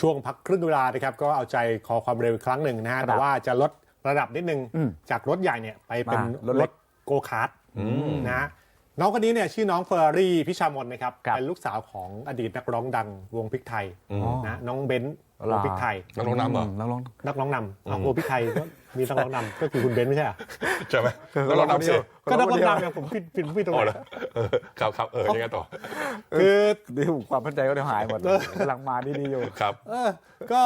ช่วงพักครึ่งเวลานะครับก็เอาใจคอความเร็วอีกครั้งหนึ่งนะฮะครับแต่ว่าจะลดระดับนิดนึงอืมจากรถใหญ่เนี่ยไปเป็นมารถรเล็ถกโกคาร์ทนะฮะ น้องคนนี้เนี่ยชื่อน้องเฟอร์รารี่พิชามนนะครับ ครับเป็นลูกสาวของอดีตนักร้องดังวงพริกไทยอืม นะน้องเบนซ์หรวองพริกไทย นักร้องนำเหรอ นักร้อง นักร้องนำอะวงพริกไทยก็มีนักร้องนำก็คือคุณเบนซ์ไม่ใช่เหรอใช่ไหมนักร้องนำสิก็นักร้องนำเนี่ยผมผิดผิดผิดตรงอ๋อไหเหรนอเออครับครับเออยังไงต่อคือเดี๋ยวความมั่นใจก็เดี๋ยวหายหมดกำลังมาดีๆอยู่ ครับ เออก็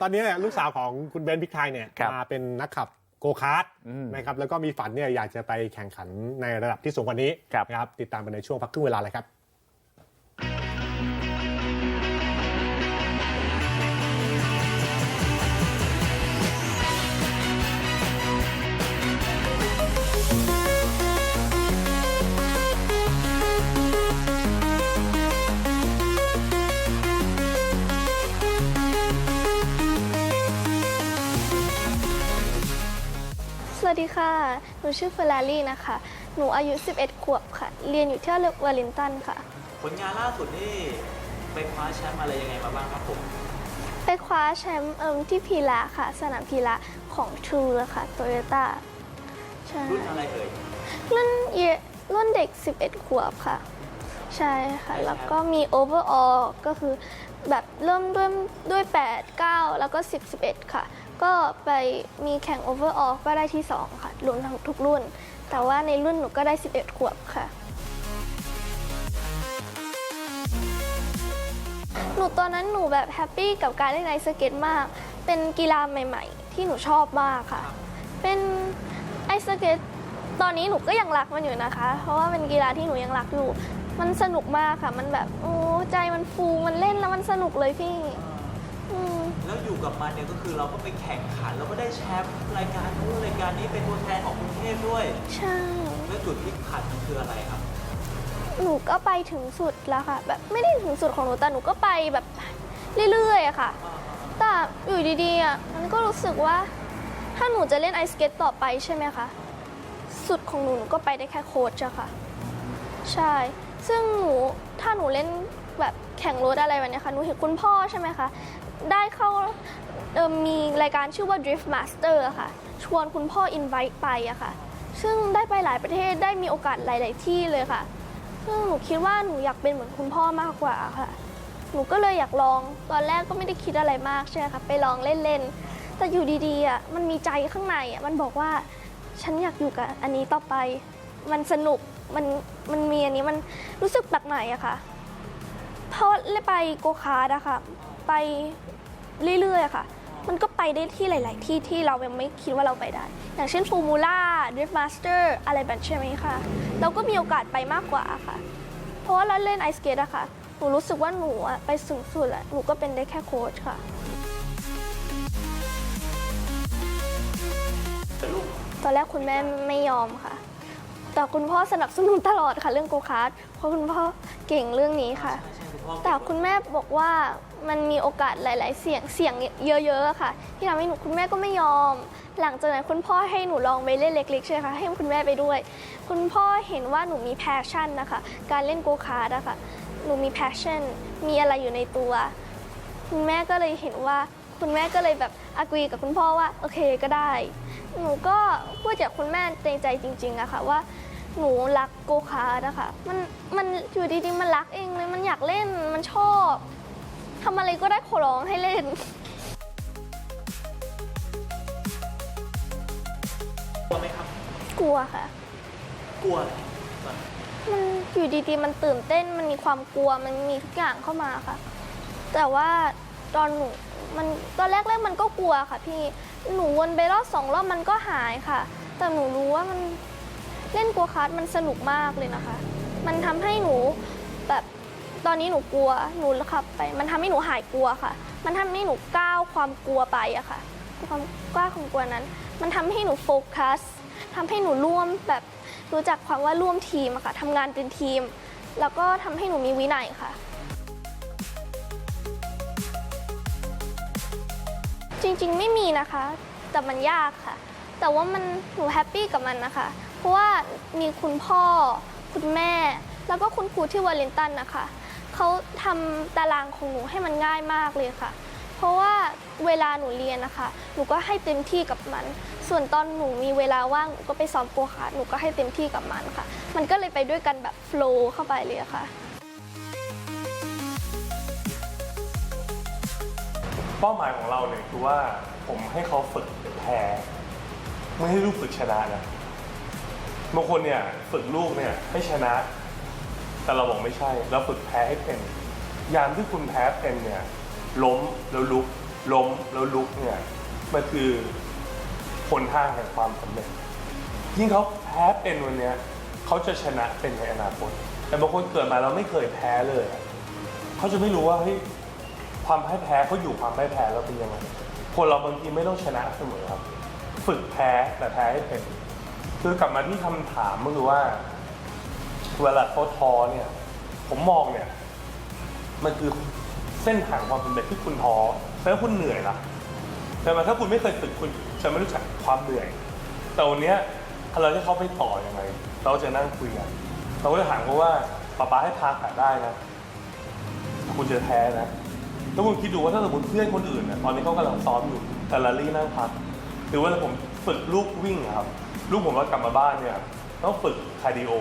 ตอนนี้เนี่ยลูกสาวของคุณเบนซ์พริกไทยเนี่ยครับ มาเป็นนักขับ โกคาร์ทอืมนะครับแล้วก็มีฝันเนี่ยอยากจะไปแข่งขันในระดับที่สูงกว่านี้ครับนะครับติดตามกันในช่วงพักครึ่งเวลาเลยครับ วัสดีค่ะ หนูชื่อเฟอร์รารี่นะคะ หนูอายุ 11 ขวบค่ะ เรียนอยู่ที่วอลลินตันค่ะ ผลงานล่าสุดนี่ไปคว้าแชมป์อะไรยังไงมาบ้างครับผม ไปคว้าแชมป์เอิมที่พีระค่ะ สนามพีระของทรูค่ะโตโยต้าใช่รุ่นอะไรเอ่ย รุ่นเยรุ่นเด็ก 11 ขวบค่ะ ใช่ค่ะ แล้วก็มีโอเวอร์ออลก็คือแบบเริ่มด้วยด้วย 8 9 แล้วก็ 10 11 ค่ะ ก็ไปมีแข่งโอเวอร์ออลก็ได้ที่ 2 ค่ะรวมทั้งทุกรุ่น แต่ว่าในรุ่นหนูก็ได้ 11 ขวบค่ะ หนูตอนนั้นหนูแบบแฮปปี้กับการเล่นไอสเก็ตมาก เป็นกีฬาใหม่ ๆ ที่หนูชอบมากค่ะ เป็นไอสเก็ตตอนนี้หนูก็ยังรักมันอยู่นะคะ เพราะว่าเป็นกีฬาที่หนูยังรักอยู่ มันสนุกมากค่ะ มันแบบโอ้ใจมันฟูมันเล่นแล้วมันสนุกเลยพี่ แล้วอยู่กับมันเนี่ยก็คือเราก็ไปแข่งขันแล้วก็ได้แชมป์รายการนู้นรายการนี้เป็นตัวแทนของกรุงเทพด้วย ใช่ แล้วจุดพลิกผันมันคืออะไรครับ หนูก็ไปถึงสุดแล้วค่ะ แบบไม่ได้ถึงสุดของหนูแต่หนูก็ไปแบบเรื่อยๆอะค่ะ แต่อยู่ดีๆอะมันก็รู้สึกว่า ถ้าหนูจะเล่นไอสเก็ตต่อไปใช่ไหมคะ สุดของหนูหนูก็ไปได้แค่โค้ชอะค่ะ ใช่ ซึ่งหนูถ้าหนูเล่น แบบแข่งรถอะไรแบบนี้ค่ะหนูเห็นคุณพ่อใช่ไหมคะ ได้เข้าเออมีรายการชื่อว่า Drift Master ค่ะ ชวนคุณพ่อ invite ไปอะค่ะ ซึ่งได้ไปหลายประเทศได้มีโอกาสหลาย ๆ ที่เลยค่ะ ซึ่งหนูคิดว่าหนูอยากเป็นเหมือนคุณพ่อมากกว่าค่ะ หนูก็เลยอยากลอง ตอนแรกก็ไม่ได้คิดอะไรมากใช่ไหมคะ ไปลองเล่น ๆ แต่อยู่ดี ๆอะมันมีใจข้างในอะมันบอกว่าฉันอยากอยู่กับอันนี้ต่อไป มันสนุก มัน มันมีอันนี้มันรู้สึกแปลกใหม่อะค่ะ เพราะไปโกคาร์ดอะค่ะ ไปเรื่อยๆค่ะ มันก็ไปได้ที่หลาย ๆ ที่ที่เรายังไม่คิดว่าเราไปได้ อย่างเช่นฟูมูล่าดริฟต์มาสเตอร์อะไรแบบใช่ไหมคะเราก็มีโอกาสไปมากกว่าค่ะ เพราะว่าเราเล่นไอสเกตอะค่ะหนูรู้สึกว่าหนูอะไปสูงสุดแล้วหนูก็เป็นได้แค่โค้ชค่ะตอนแรกคุณแม่ไม่ยอมค่ะ แต่คุณพ่อสนับสนุนตลอดค่ะ เรื่องโกคาร์ดเพราะคุณพ่อเก่งเรื่องนี้ค่ะ พ่อแต่คุณแม่บอกว่ามันมีโอกาสหลาย ๆ เสี่ยงเสี่ยงเยอะๆอะค่ะ ที่ทำให้หนูคุณแม่ก็ไม่ยอม หลังจากนั้นคุณพ่อให้หนูลองไปเล่นเล็กๆใช่ไหมคะให้คุณแม่ไปด้วย คุณพ่อเห็นว่าหนูมีแพชชั่นนะคะ การเล่นโกคาร์ดอะค่ะหนูมีแพชชั่นมีอะไรอยู่ในตัว คุณแม่ก็เลยเห็นว่าคุณแม่ก็เลยแบบอ g ก e กับคุณพ่อว่าโอเคก็ได้ หนูก็พูดจากคุณแม่ในใจจริงๆอะค่ะว่า หนูรักโกคาร์ดนะคะมันมันอยู่ดีๆมันรักเองเลย มันอยากเล่น มันชอบทำอะไรก็ได้ขอร้องให้เล่น กลัวไหมครับ กลัวค่ะ กลัวอะไรตอนมันอยู่ดีๆ มันตื่นเต้น มันมีความกลัว มันมีทุกอย่างเข้ามาค่ะ แต่ว่าตอนหนู มันตอนแรกๆ มันก็กลัวค่ะพี่ หนูวนไปรอบสองรอบมันก็หายค่ะ แต่หนูรู้ว่ามัน เล่นกัวคาร์ดมันสนุกมากเลยนะคะ มันทำให้หนูแบบตอนนี้หนูกลัวหนูขับไป มันทำให้หนูหายกลัวค่ะ มันทำให้หนูก้าวความกลัวไปอะค่ะ ความกล้าความกลัวนั้น มันทำให้หนูโฟกัสทำให้หนูร่วมแบบรู้จักความว่าร่วมทีมอะค่ะทำงานเป็นทีม แล้วก็ทำให้หนูมีวินัยค่ะ จริงๆไม่มีนะคะ แต่มันยากค่ะ แต่ว่ามันหนูแฮปปี้กับมันนะคะ เพราะว่ามีคุณพ่อ คุณแม่ แล้วก็คุณครูที่วอลเลนตันนะคะเขาทำตารางของหนูให้มันง่ายมากเลยค่ะ เพราะว่าเวลาหนูเรียนนะคะ หนูก็ให้เต็มที่กับมัน ส่วนตอนหนูมีเวลาว่างหนูก็ไปซ้อมโปรคาร์หนูก็ให้เต็มที่กับมันค่ะ มันก็เลยไปด้วยกันแบบโฟล์เข้าไปเลยค่ะเป้าหมายของเราเนี่ยคือว่าผมให้เขาฝึกแพ้ ไม่ให้ลูกฝึกชนะนะ บางคนเนี่ยฝึกลูกเนี่ยให้ชนะ แต่เราบอกไม่ใช่ เราฝึกแพ้ให้เป็น ยามที่คุณแพ้เป็นเนี่ยล้มแล้วลุก ล้มแล้วลุกเนี่ยมันคือผลทางแห่งความสำเร็จ ยิ่งเขาแพ้เป็นวันเนี้ยเขาจะชนะเป็นในอนาคต แต่บางคนเกิดมาเราไม่เคยแพ้เลยเขาจะไม่รู้ว่าเฮ้ยความพ่ายแพ้เขาอยู่ความพ่ายแพ้แล้วเป็นยังไงคนเราบางทีไม่ต้องชนะเสมอครับ ฝึกแพ้แต่แพ้ให้เป็น คือกลับมาที่คำถามก็คือว่า เวลาเขาท้อเนี่ย ผมมองเนี่ย มันคือเส้นทางความสำเร็จที่คุณท้อแล้วคุณเหนื่อยละแต่มาถ้าคุณไม่เคยฝึกคุณจะไม่รู้จักความเหนื่อย แต่วันนี้เราจะเขาไปต่ออยังไง เราจะนั่งคุยกัน เราก็จะถามเขาว่าป๊าป๊าให้พาขาได้นะ คุณจะแพ้นะ แล้วคุณคิดดูว่าถ้าสมมติเพื่อนคนอื่นเนี่ยตอนนี้เขากำลังซ้อมอยู่ แต่ลาลี่นั่งพัก หรือว่าผมฝึกลูกวิ่งอะครับ ลูกผมก็กลับมาบ้านเนี่ยต้องฝึกคาร์ดิโอ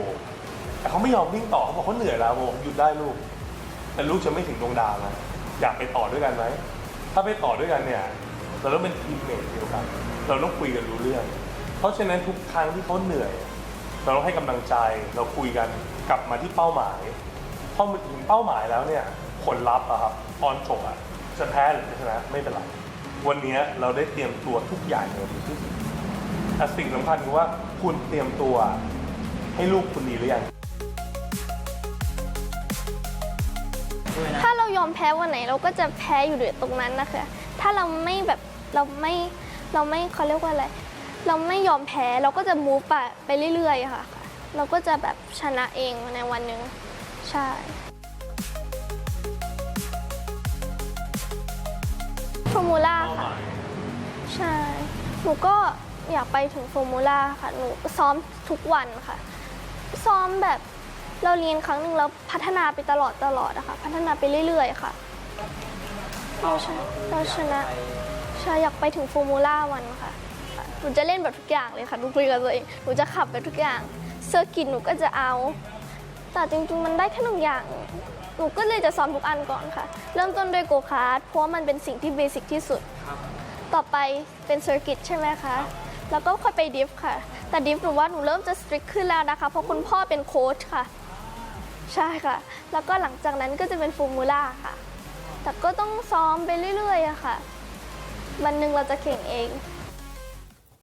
แต่เขาไม่ยอมวิ่งต่อเขาบอกเขาเหนื่อยแล้วผมหยุดได้ลูก แต่ลูกจะไม่ถึงดวงดาวนะอยากไปต่อด้วยกันไหมถ้าไปต่อด้วยกันเนี่ยเราต้องเป็นทีมเมทเดียวกัน เราต้องคุยกันรู้เรื่อง เพราะฉะนั้นทุกครั้งที่เขาเหนื่อย เราต้องให้กำลังใจเราคุยกันกลับมาที่เป้าหมายพอถึงเป้าหมายแล้วเนี่ยผลลัพธ์อะครับตอนจบอะจะแพ้หรือจะชนะไม่เป็นไร วันนี้เราได้เตรียมตัวทุกอย่างอย่างดีที่สุดแต่สิ่งสำคัญคือว่าคุณเตรียมตัวให้ลูกคุณดีหรือยัง ด้วยนะถ้าเรายอมแพ้วันไหนเราก็จะแพ้อยู่เดตรงนั้นนะคะ ถ้าเราไม่แบบเราไม่เราไม่เขาเรียกว่าอะไร เราไม่ยอมแพ้เราก็จะมูฟไปไปเรื่อยๆค่ะ เราก็จะแบบชนะเองในวันหนึ่งใช่ มูล่าค่ะ ใช่ หนูก็อยากไปถึงฟอร์มูล่าค่ะ หนูซ้อมทุกวันค่ะ ซ้อมแบบเราเรียนครั้งหนึ่งแล้วพัฒนาไปตลอดตลอดอะค่ะพัฒนาไปเรื่อย ๆ ค่ะ เราชนะเราชนะใช่อยากไปถึงฟอร์มูล่าวันค่ะ หนูจะเล่นแบบทุกอย่างเลยค่ะหนูคุยกับตัวเอง หนูจะขับแบบทุกอย่าง เซอร์กิตหนูก็จะเอา แต่จริงๆมันได้แค่หนึ่งอย่าง หนูก็เลยจะซ้อมทุกอันก่อนค่ะ เริ่มต้นด้วยโกคาร์ดเพราะว่ามันเป็นสิ่งที่เบสิกที่สุด ต่อไปเป็นเซอร์กิตใช่ไหมคะ แล้วก็ค่อยไปดิฟค่ะ แต่ดิฟหนูว่าหนูเริ่มจะสตริกขึ้นแล้วนะคะ เพราะคุณพ่อเป็นโค้ชค่ะ ใช่ค่ะ แล้วก็หลังจากนั้นก็จะเป็นฟอร์มูล่าค่ะ แต่ก็ต้องซ้อมไปเรื่อยๆอะค่ะ วันหนึ่งเราจะเก่งเอง